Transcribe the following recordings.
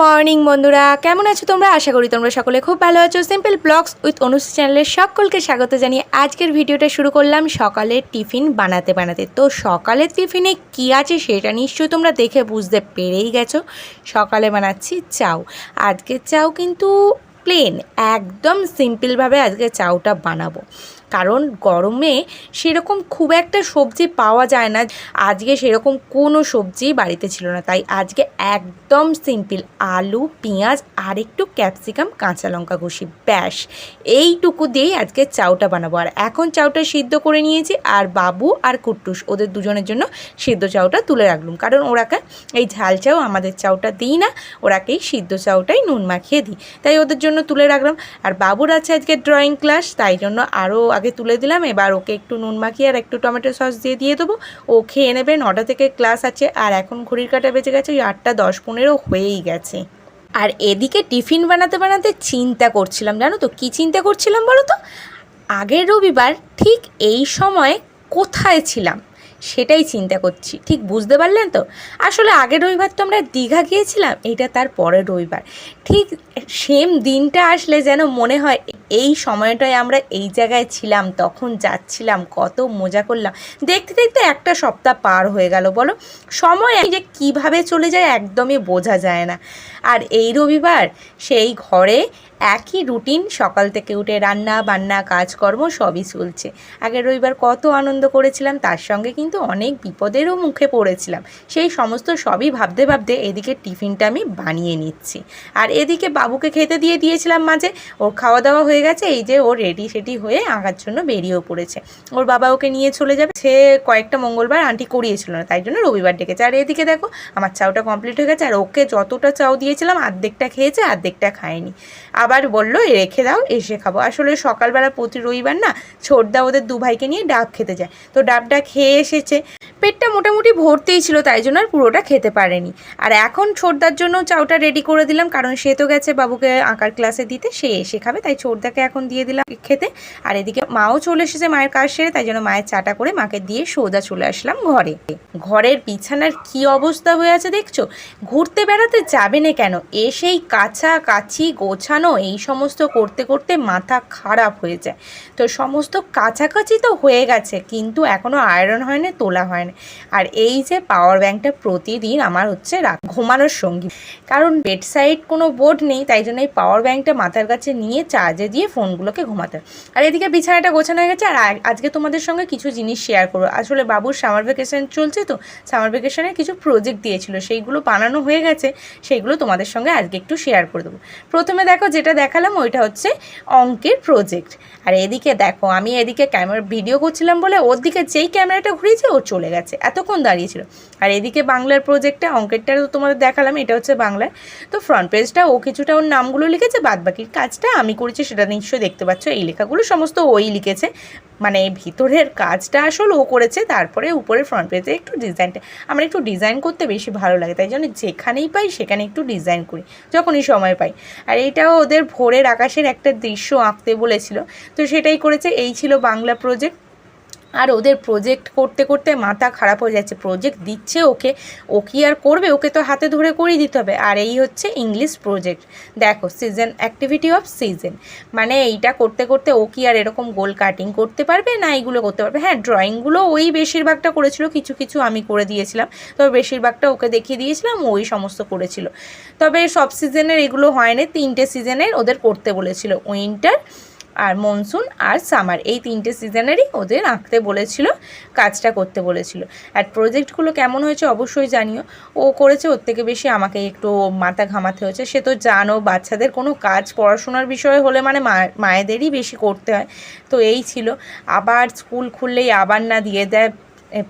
Morning বন্ধুরা, কেমন আছো তোমরা? আশা করি তোমরা সকলে খুব ভালো আছো। সিম্পল ব্লগস উইথ অনুষ্ঠ চ্যানেলের সকলকে স্বাগত জানিয়ে আজকের ভিডিওটা শুরু করলাম সকালের টিফিন বানাতে বানাতে। তো সকালের টিফিনে কী আছে সেটা নিশ্চয়ই তোমরা দেখে বুঝতে পেরেই গেছো। সকালে বানাচ্ছি চাউ। আজকের চাউ কিন্তু প্লেন একদম সিম্পলভাবে আজকে চাউটা বানাবো। কারণ গরমে সেরকম খুব একটা সবজি পাওয়া যায় না। আজকে সেরকম কোনো সবজি বাড়িতে ছিল না। তাই আজকে একদম সিম্পল আলু, পেঁয়াজ আর একটু ক্যাপসিকাম, কাঁচা লঙ্কা ঘষি, ব্যাস। এইটুকু দিয়েই আজকে চাউটা বানাবো। আর এখন চাউটা সিদ্ধ করে নিয়েছি আর বাবু আর কুট্টুস, ওদের দুজনের জন্য সিদ্ধ চাউটা তুলে রাখলুম। কারণ ওরাকে এই ঝাল চাউ আমাদের চাউটা দিই না, ওরাকেই সিদ্ধ চাউটাই নুন মাখিয়ে দিই। তাই ওদের জন্য তুলে রাখলাম। আর বাবুর আছে আজকে ড্রয়িং ক্লাস তাই জন্য আরও আগে তুলে দিলাম, এবার ওকে একটু নুন মাখিয়ে আর একটু টমেটো সস দিয়ে দিয়ে দেবো। ও খেয়ে নেবে, নটা থেকে ক্লাস আছে, আর এখন ঘড়ির কাটা বেজে গেছে, ওই আটটা দশ পনেরো হয়েই গেছে। আর এদিকে টিফিন বানাতে বানাতে চিন্তা করছিলাম, জানো তো? কী চিন্তা করছিলাম বলো তো? আগের রবিবার ঠিক এই সময় কোথায় ছিলাম? সেটাই চিন্তা করছি। ঠিক বুঝতে পারলেন তো? আসলে আগের রবিবার তো আমরা দীঘা গিয়েছিলাম, এটা তার পরের রবিবার। ঠিক সেম দিনটা আসলে যেন মনে হয় এই সময়টায় আমরা এই জায়গায় ছিলাম, তখন যাচ্ছিলাম, কত মজা করলাম। দেখতে দেখতে একটা সপ্তাহ পার হয়ে গেল, বলো? সময় যে কীভাবে চলে যায় একদমই বোঝা যায় না। আর এই রবিবার সেই ঘরে একই রুটিন সকাল থেকে উঠে রান্না বান্না কাজকর্ম সবই চলছে। আগের রবিবার কত আনন্দ করেছিলাম, তার সঙ্গে কিন্তু অনেক বিপদেরও মুখে পড়েছিলাম। সেই সমস্ত সবই ভাবতে ভাবতে এদিকে টিফিনটা আমি বানিয়ে নিচ্ছি। আর এদিকে বাবুকে খেতে দিয়ে দিয়েছিলাম মাঝে। ওর খাওয়া দাওয়া হয়ে গেছে, এই যে ও রেডি সেটি হয়ে আঁকার জন্য বেরিয়েও পড়েছে। ওর বাবা ওকে নিয়ে চলে যাবে। সে কয়েকটা মঙ্গলবার আন্টি করিয়েছিল না, তাই জন্য রবিবার ডেকেছে। আর এদিকে দেখো, আমার চাউটা কমপ্লিট হয়ে গেছে, আর ওকে যতটা চাউ দিয়েছিলাম অর্ধেকটা খেয়েছে অর্ধেকটা খায়নি। আবার বলল রেখে দাও, এসে খাব। আসলে সকালবেলা প্রতি রবিবার না, ছোটদা ওদের দু ভাইকে নিয়ে ডাব খেতে যায়। তো ডাবটা খেয়ে এসেছে। পেটটা মোটামুটি ভর্তিই ছিল, তাই জন্য আর পুরোটা খেতে পারেনি। আর এখন ছোটদার জন্য চাউটা রেডি করে দিলাম, কারণ সে তো গেছে বাবুকে আঁকার ক্লাসে দিতে, সে এসে খাবে, তাই ছোটদাকে এখন দিয়ে দিলাম খেতে। আর এদিকে মাও চলে এসেছে মায়ের কাজ সেরে, তাই জন্য মায়ের চাটা করে মাকে দিয়ে সোজা চলে আসলাম ঘরে। ঘরের বিছানার কি অবস্থা হয়ে আছে দেখছ? ঘুরতে বেড়াতে যাবে না কেন? এসেই কাছা কাছি গোছানো, এই সমস্ত করতে করতে মাথা খারাপ হয়ে যায়। তো সমস্ত কাছাকাছি তো হয়ে গেছে, কিন্তু এখনও আয়রন হয় না তোলা হয় না। আর এই যে পাওয়ার ব্যাংকটা প্রতিদিন আমার হচ্ছে ঘুমানোর সঙ্গী। কারণ বেড সাইড কোনো বোর্ড নেই, তাই জন্য এই পাওয়ার ব্যাংকটা মাথার কাছে নিয়ে চার্জে দিয়ে ফোনগুলোকে ঘুমাতে। আর এদিকে বিছানাটা গোছানো হয়ে গেছে, আর আজকে তোমাদের সঙ্গে কিছু জিনিস শেয়ার করব। আসলে বাবুর সামার ভ্যাকেশন চলছে তো সামার ভ্যাকেশনে কিছু প্রজেক্ট দিয়েছিল, সেইগুলো বানানো হয়ে গেছে, সেইগুলো তোমাদের সঙ্গে আজকে একটু শেয়ার করে দেবো। প্রথমে দেখো যেটা দেখালাম, ওইটা হচ্ছে অঙ্কের প্রজেক্ট আর এদিকে দেখো, আমি এদিকে ক্যামেরা ভিডিও করছিলাম বলে ওর দিকে যেই ক্যামেরাটা ঘুরিয়েছে ও চলে গেছে, এতক্ষণ দাঁড়িয়েছিল আর এদিকে বাংলার প্রজেক্টটা অঙ্কেরটা তো তোমাদের দেখালাম, এটা হচ্ছে বাংলার তো ফ্রন্ট পেজটা ও কিছুটা ওর নামগুলো লিখেছে বাদ বাকির কাজটা আমি করেছি, সেটা নিশ্চয়ই দেখতে পাচ্ছ, এই লেখাগুলো সমস্ত ওই লিখেছে। মানে ভিতরের কাজটা আসলে ও করেছে, তারপরে উপরে ফ্রন্ট পেজে একটু ডিজাইনটা আমার একটু ডিজাইন করতে বেশি ভালো লাগে, তাই জন্য যেখানেই পাই সেখানে একটু ডিজাইন করি, যখনই সময় পাই। আর এটাও ওদের ভোরের আকাশের একটা দৃশ্য আঁকতে বলেছিল, তো সেটাই করেছে, এই ছিল বাংলা প্রজেক্ট আর ওদের প্রজেক্ট করতে করতে মাথা খারাপ হয়ে যাচ্ছে। প্রজেক্ট দিচ্ছে ওকে, ও কি আর করবে? ওকে তো হাতে ধরে করিয়ে দিতে হবে। আর এই হচ্ছে ইংলিশ প্রজেক্ট দেখো সিজন অ্যাক্টিভিটি অফ সিজন মানে এইটা করতে করতে ও কি আর এরকম গোল কাটিং করতে পারবে না এইগুলো করতে পারবে? হ্যাঁ ড্রয়িংগুলো ওই বেশিরভাগটা করেছিল, কিছু কিছু আমি করে দিয়েছিলাম। তবে বেশিরভাগটা ওকে দেখিয়ে দিয়েছিলাম ওই সমস্ত করেছিল। তবে সব সিজনের এগুলো হয়নি। তিনটে সিজনের ওদের করতে বলেছিল। উইন্টার আর মনসুন আর সামার। এই তিনটে সিজনেরই ওদের আঁকতে বলেছিল, কাজটা করতে বলেছিল। আর প্রজেক্টগুলো কেমন হয়েছে অবশ্যই জানিও। ও করেছে ওর থেকে বেশি, আমাকে একটু মাথা ঘামাতে হয়েছে। সে তো জানো, বাচ্চাদের কোনো কাজ পড়াশোনার বিষয়ে হলে মানে মায়েদেরই বেশি করতে হয়। তো এই ছিল। আবার স্কুল খুললেই আবার না দিয়ে দেয়।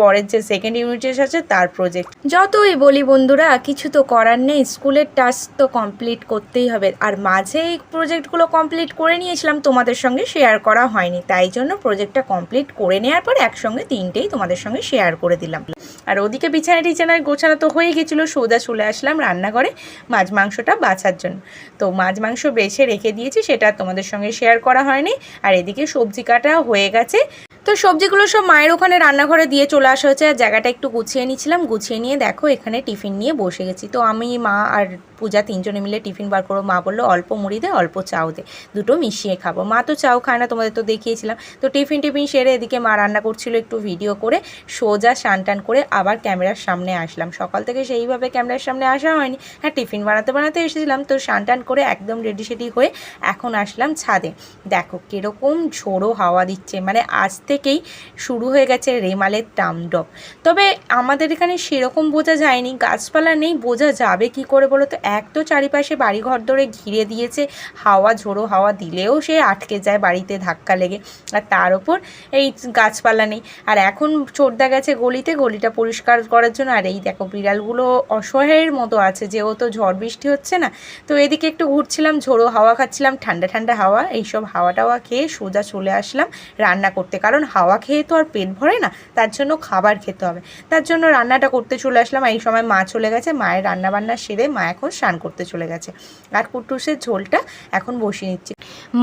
পরের যে সেকেন্ড ইউনিট আছে তার প্রজেক্ট যতই বলি বন্ধুরা, কিছু তো করার নেই, স্কুলের টাস্ক তো কমপ্লিট করতেই হবে। আর মাঝে এই প্রজেক্টগুলো কমপ্লিট করে নিয়েছিলাম, তোমাদের সঙ্গে শেয়ার করা হয়নি। তাই জন্য প্রজেক্টটা কমপ্লিট করে নেওয়ার পর একসঙ্গে তিনটেই তোমাদের সঙ্গে শেয়ার করে দিলাম। আর ওদিকে বিছানা টিছানার গোছানো তো হয়ে গেছিল, সোজা চলে আসলাম রান্নাঘরে মাছ মাংসটা বাছার জন্য। তো মাছ মাংস বেছে রেখে দিয়েছি, সেটা তোমাদের সঙ্গে শেয়ার করা হয়নি। আর এদিকে সবজি কাটা হয়ে গেছে। তো সবজিগুলো সব মায়ের ওখানে রান্নাঘরে দিয়ে চলে আসা হয়েছে। আর জায়গাটা একটু গুছিয়ে নিয়েছিলাম। গুছিয়ে নিয়ে দেখো এখানে টিফিন নিয়ে বসে গেছি। তো আমি, মা আর পূজা, তিনজনে মিলে টিফিন বার করো। মা বলল, অল্প মুড়ি দে, অল্প চাও দে। দুটো মিশিয়ে খাব। মা তো চাও খায় না, তোমাদের তো দেখিয়েছিলাম। তো টিফিন টিফিন সেরে এদিকে মা রান্না করছিল একটু ভিডিও করে, সোজা স্নান টান করে আবার ক্যামেরার সামনে আসলাম। সকাল থেকে সেইভাবে ক্যামেরার সামনে আসা হয়নি। হ্যাঁ টিফিন বানাতে বানাতে এসেছিলাম, তো স্নান টান করে একদম রেডি সেডি হয়ে এখন আসলাম ছাদে। দেখো কীরকম ঝোড়ো হাওয়া দিচ্ছে। মানে আজ থেকেই শুরু হয়ে গেছে রেমালের তামডব তবে আমাদের এখানে সেরকম বোঝা যায়নি, গাছপালা নেই, বোঝা যাবে কি করে বলো তো? এক তো চারিপাশে বাড়িঘর ধরে ঘিরে দিয়েছে, হাওয়া ঝোড়ো হাওয়া দিলেও সে আটকে যায় বাড়িতে ধাক্কা লেগে। আর তার ওপর এই গাছপালা নেই। আর এখন চোরদা গেছে গলিতে, গলিটা পরিষ্কার করার জন্য। আর এই দেখো বিড়ালগুলো অসহায়ের মতো আছে যে ও তো ঝড় বৃষ্টি হচ্ছে না। তো এদিকে একটু ঘুরছিলাম, ঝোড়ো হাওয়া খাচ্ছিলাম, ঠান্ডা ঠান্ডা হাওয়া, এইসব হাওয়া টাওয়া খেয়ে সোজা চলে আসলাম রান্না করতে। কারণ হাওয়া খেয়ে তো আর পেট ভরে না, তার জন্য খাবার খেতে হবে। তার জন্য রান্নাটা করতে চলে আসলাম। এই সময় মা চলে গেছে, মায়ের রান্না বান্না সেরে মা এখন স্নান করতে চলে গেছে। আর কুটুসের ঝোলটা এখন বসিয়ে নিচ্ছি।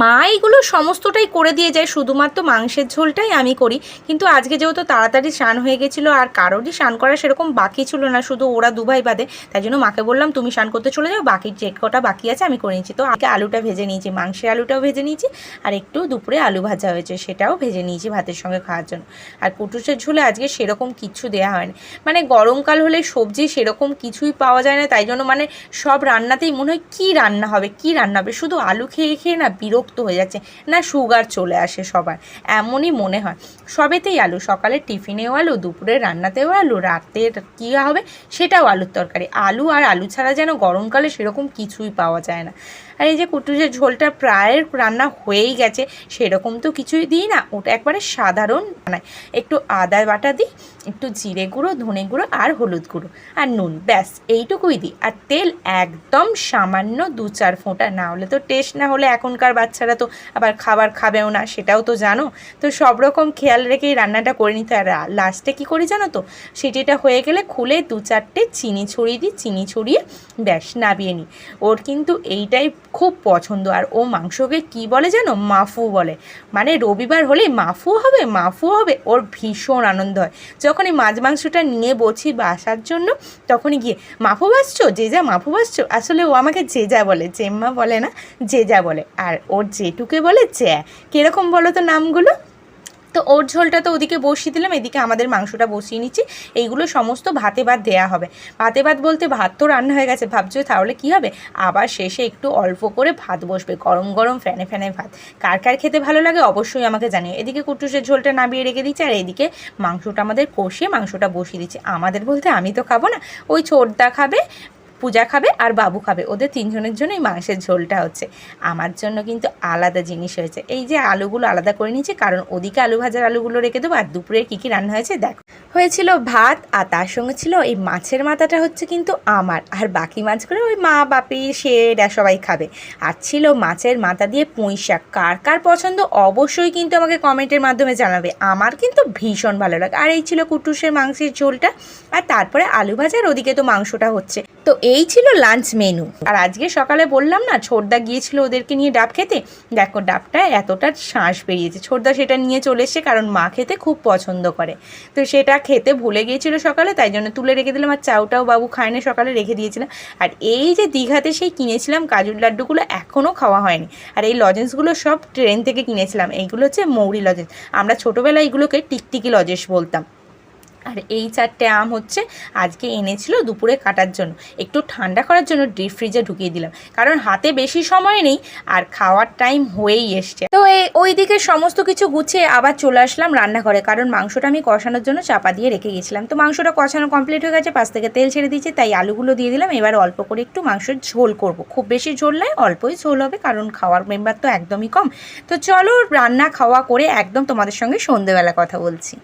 মা এইগুলো সমস্তটাই করে দিয়ে যায়, শুধুমাত্র মাংসের ঝোলটাই আমি করি। কিন্তু আজকে যেহেতু তাড়াতাড়ি স্নান হয়ে গেছিল, আর কারোরই স্নান করা সেরকম বাকি ছিল না, শুধু ওরা দুভাই বাদে। তাই জন্য মাকে বললাম, তুমি স্নান করতে চলে যাও, বাকি যে কটা বাকি আছে আমি করে নিচ্ছি। তো আগে আলুটা ভেজে নিয়েছি, মাংসের আলুটাও ভেজে নিয়েছি, আর একটু দুপুরে আলু ভাজা হয়েছে, সেটাও ভেজে নিয়েছি ভাতের সঙ্গে খাওয়ার জন্য। আর কুটুসের ঝোলে আজকে সেরকম কিছু দেওয়া হয়নি। মানে গরমকাল হলে সবজি সেরকম কিছুই পাওয়া যায় না, তাই জন্য মানে সব রান্নাতেই মনে হয় কী রান্না হবে, কী রান্না হবে? শুধু আলু খেয়ে খেয়ে না বিরক্ত হয়ে যাচ্ছে। না, সুগার চলে আসে সবার। এমনই মনে হয়। সবেতেই আলু, সকালে টিফিনেও আলু, দুপুরে রান্নাতেও আলু, রাতের কী হবে সেটাও আলুর তরকারি। আলু আর আলু ছাড়া যেন গরমকালে সেরকম কিছুই পাওয়া যায় না। আর এই যে কুটুসের ঝোলটা প্রায় রান্না হয়েই গেছে, সেরকম তো কিছুই দিই না। ওটা একবারে সাধারণ বানাই। একটু আদা বাটা দিই, একটু জিরে গুঁড়ো, ধনে গুঁড়ো আর হলুদ গুঁড়ো আর নুন। ব্যাস, এইটুকুই দিই। আর তেল একদম সামান্য দু চার ফোঁটা। না হলে তো টেস্ট না হলে এখনকার বাচ্চারা তো আবার খাবার খাবেও না, সেটাও তো জানো। তো সব রকম খেয়াল রেখেই রান্নাটা করে নিতে আর লাস্টে কী করি জানো তো? সিটিটা হয়ে গেলে খুলে দু চারটে চিনি ছড়িয়ে দিই, চিনি ছড়িয়ে ব্যাস নাবিয়ে নিই। ওর কিন্তু এইটাই খুব পছন্দ। আর ও মাংসকে কি বলে যেন মাফু বলে। মানে রবিবার হলে মাফু হবে মাফু হবে, ওর ভীষণ আনন্দ হয়। যখনই মাছ মাংসটা নিয়ে বসি বাসার জন্য, তখনই গিয়ে, মাফু বাসছো? যে যা মাফু বাসছো? আসলে ও আমাকে যে যা বলে জেম্মা বলে না, যে যা বলে। আর ওর জেটুকে বলে জ্যা কীরকম বলো তো নামগুলো? তো ওর ঝোলটা তো ওদিকে বসিয়ে দিলাম, এদিকে আমাদের মাংসটা বসিয়ে নিচ্ছি। এইগুলো সমস্ত ভাতে ভাত দেয়া হবে। ভাতে ভাত বলতে ভাত তো রান্না হয়ে গেছে, ভাবছ তাহলে কি হবে? আবার শেষে একটু অল্প করে ভাত বসবে, গরম গরম ফ্যানে ফ্যানে ভাত। কার কার খেতে ভালো লাগে অবশ্যই আমাকে জানিও। এদিকে কুটুসের ঝোলটা নামিয়ে রেখে দিচ্ছি, আর এদিকে মাংসটা আমাদের কষিয়ে মাংসটা বসিয়ে দিচ্ছি। আমাদের বলতে আমি তো খাব না, ওই ছোটদা খাবে পূজা খাবে আর বাবু খাবে। ওদের তিনজনের জন্যই মাংসের ঝোলটা হচ্ছে। আমার জন্য কিন্তু আলাদা জিনিস হয়েছে। এই যে আলুগুলো আলাদা করে নিয়েছি, কারণ ওদিকে আলু ভাজার আলুগুলো রেখে দেবো, আর দুপুরে কী কী রান্না হয়েছে দেখো। হয়েছিল ভাত, আর তার সঙ্গে ছিল এই মাছের মাথাটা হচ্ছে কিন্তু আমার। আর বাকি মাছগুলো ওই মা, বাপি শের সবাই খাবে। আর ছিল মাছের মাথা দিয়ে পুঁই শাক। কার কার পছন্দ অবশ্যই কিন্তু আমাকে কমেন্টের মাধ্যমে জানাবে। আমার কিন্তু ভীষণ ভালো লাগে। আর এই ছিল কুটুসের মাংসের ঝোলটা। আর তারপরে আলু ভাজার ওদিকে তো মাংসটা হচ্ছে। তো এই ছিল লাঞ্চ মেনু আর আজকে সকালে বললাম না, ছোটদা গিয়েছিল ওদেরকে নিয়ে ডাব খেতে। দেখো, ডাবটা এতটা শ্বাস বেরিয়েছে। ছোটদা সেটা নিয়ে চলে এসছে কারণ মা খেতে খুব পছন্দ করে। তো সেটা খেতে ভুলে গিয়েছিল সকালে, তাই জন্য তুলে রেখে দিলাম। আর চাউটাও বাবু খায় না সকালে রেখে দিয়েছিলাম আর এই যে দীঘাতে সেই কিনেছিলাম কাজুর লাড্ডুগুলো এখনও খাওয়া হয়নি। আর এই লজেন্সগুলো সব ট্রেন থেকে কিনেছিলাম। এইগুলো হচ্ছে মৌরি লজেন্স আমরা ছোটোবেলায় এগুলোকে টিকটিকি লজেন্স বলতাম। আর এই চারটে আম হচ্ছে আজকে এনেছিল দুপুরে কাটার জন্য। একটু ঠান্ডা করার জন্য ডিপ ফ্রিজে ঢুকিয়ে দিলাম। কারণ হাতে বেশি সময় নেই আর খাওয়ার টাইম হয়েই এসছে। তো এই, ওই দিকে সমস্ত কিছু গুছিয়ে আবার চলে আসলাম রান্নাঘরে। কারণ মাংসটা আমি কষানোর জন্য চাপা দিয়ে রেখে গেছিলাম। তো মাংসটা কষানো কমপ্লিট হয়ে গেছে, পাশ থেকে তেল ছেড়ে দিয়েছে, তাই আলুগুলো দিয়ে দিলাম। এবার অল্প করে একটু মাংসের ঝোল করব। খুব বেশি ঝোল নয়, অল্পই ঝোল হবে, কারণ খাওয়ার মেম্বার তো একদমই কম। তো চলো রান্না খাওয়া করে একদম তোমাদের সঙ্গে সন্ধেবেলা কথা বলছি।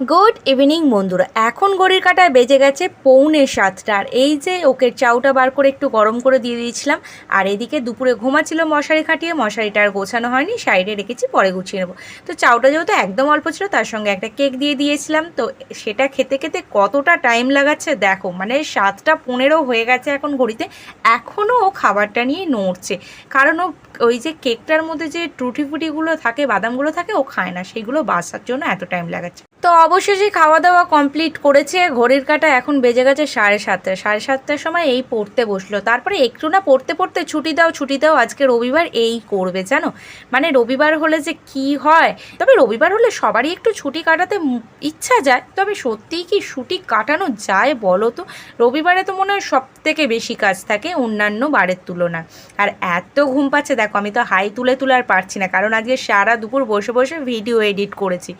গুড ইভিনিং বন্ধুরা। এখন ঘড়ির কাটায় বেজে গেছে পৌনে সাতটা। আর এই যে ওকে চাউটা বার করে একটু গরম করে দিয়ে দিয়েছিলাম, আর এদিকে দুপুরে ঘুমাচ্ছিল মশারি খাটিয়ে, মশারিটা আর গোছানো হয়নি, সাইডে রেখেছি, পরে গুছিয়ে নেব। তো চাউটা যেহেতু একদম অল্প ছিল, তার সঙ্গে একটা কেক দিয়ে দিয়েছিলাম। তো সেটা খেতে খেতে কতটা টাইম লাগাচ্ছে দেখো মানে সাতটা পনেরো হয়ে গেছে এখন ঘড়িতে। এখনও ও খাবারটা নিয়ে নড়ছে। কারণ ও ওই যে কেকটার মধ্যে যে টুটি ফুটিগুলো থাকে, বাদামগুলো থাকে, ও খায় না। সেইগুলো বাসার জন্য এত টাইম লাগাচ্ছে। তো অবশেষে খাওয়া দাওয়া কমপ্লিট করেছে। ঘড়ির কাটা এখন বেজে গেছে সাড়ে সাতটা। সাড়ে সাতটার সময় এই পড়তে বসল। তারপরে একটু না পড়তে পড়তে ছুটি দাও ছুটি দাও, আজকে রবিবার এই করবে, জানো? মানে রবিবার হলে যে কি হয়? তবে রবিবার হলে সবারই একটু ছুটি কাটাতে ইচ্ছা যায়। তবে সত্যিই কি ছুটি কাটানো যায় বলো তো? রবিবারে তো মনে হয় সব থেকে বেশি কাজ থাকে অন্যান্য বারের তুলনায়। আর এত ঘুম পাচ্ছে, দেখো আমি তো হাই তুলে তুলে আর পারছি না। কারণ আজকে সারা দুপুর বসে বসে ভিডিও এডিট করেছি।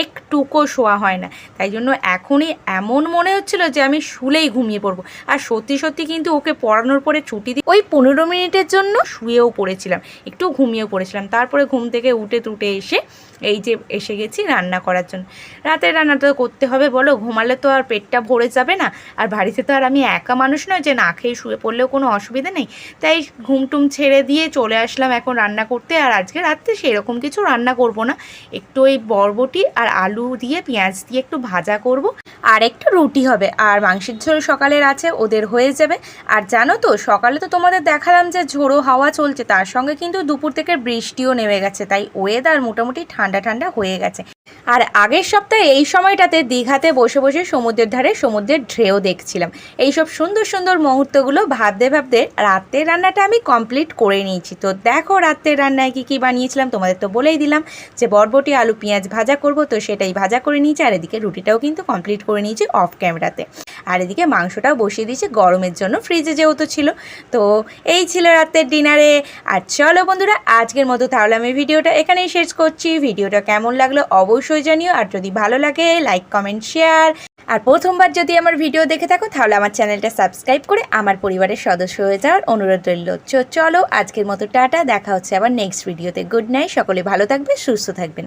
একটুকো শোয়া হয় না। তাই জন্য এখনই এমন মনে হচ্ছিল যে আমি শুলেই ঘুমিয়ে পড়ব। আর সত্যি সত্যি কিন্তু ওকে পড়ানোর পরে ছুটি দিয়ে ওই পনেরো মিনিটের জন্য শুয়েও পড়েছিলাম। একটু ঘুমিয়েও পড়েছিলাম। তারপরে ঘুম থেকে উঠে টুটে এসে এই যে এসে গেছি রান্না করার জন্য। রাতের রান্নাটা করতে হবে, বলো। ঘুমালে তো আর পেটটা ভরে যাবে না। আর বাড়িতে তো আর আমি একা মানুষ নয় যে না খেয়ে শুয়ে পড়লেও কোনো অসুবিধা নেই। তাই ঘুমটুম ছেড়ে দিয়ে চলে আসলাম এখন রান্না করতে। আর আজকে রাত্রে সেরকম কিছু রান্না করব না। একটু ওই বরবটি আর আলু দিয়ে, পেঁয়াজ দিয়ে একটু ভাজা করব। আর একটু রুটি হবে। আর মাংসের ঝোল সকালের আছে, ওদের হয়ে যাবে। আর জানো তো, সকালে তো তোমাদের দেখালাম যে ঝোড়ো হাওয়া চলছে। তার সঙ্গে কিন্তু দুপুর থেকে বৃষ্টিও নেমে গেছে। তাই ওয়েদার মোটামুটি ঠান্ডা ঠান্ডা ঠান্ডা হয়ে গেছে। আর আগের সপ্তাহে এই সময়টাতে দীঘাতে বসে বসে সমুদ্রের ধারে সমুদ্রের ঢেউ দেখছিলাম। এইসব সুন্দর সুন্দর মুহূর্তগুলো ভাবতে ভাবতে রাতের রান্নাটা আমি কমপ্লিট করে নিয়েছি। তো দেখো রাতের রান্নায় কী কী বানিয়েছিলাম, তোমাদের তো বলেই দিলাম যে বরবটি, আলু, পেঁয়াজ ভাজা করব, তো সেটাই ভাজা করে নিয়েছি। আর এদিকে রুটিটাও কিন্তু কমপ্লিট করে নিয়েছি অফ ক্যামেরাতে আর এদিকে মাংসটাও বসিয়ে দিয়েছি, গরমের জন্য ফ্রিজে যেহেতু ছিল। তো এই ছিল রাতের ডিনারে আর চলো বন্ধুরা, আজকের মতো তাহলে আমি ভিডিওটা এখানেই শেষ করছি। ভিডিওটা কেমন লাগল অবশ্যই জানিও। আর যদি ভালো লাগে লাইক কমেন্ট শেয়ার আর প্রথমবার যদি আমার ভিডিও দেখে থাকো, তাহলে আমার চ্যানেলটা সাবস্ক্রাইব করে আমার পরিবারের সদস্য হয়ে যাওয়ার অনুরোধ রইল। চলো আজকের মতো টাটা, দেখা হচ্ছে আবার নেক্সট ভিডিওতে গুড নাইট সকলে ভালো থাকবে, সুস্থ থাকবেন।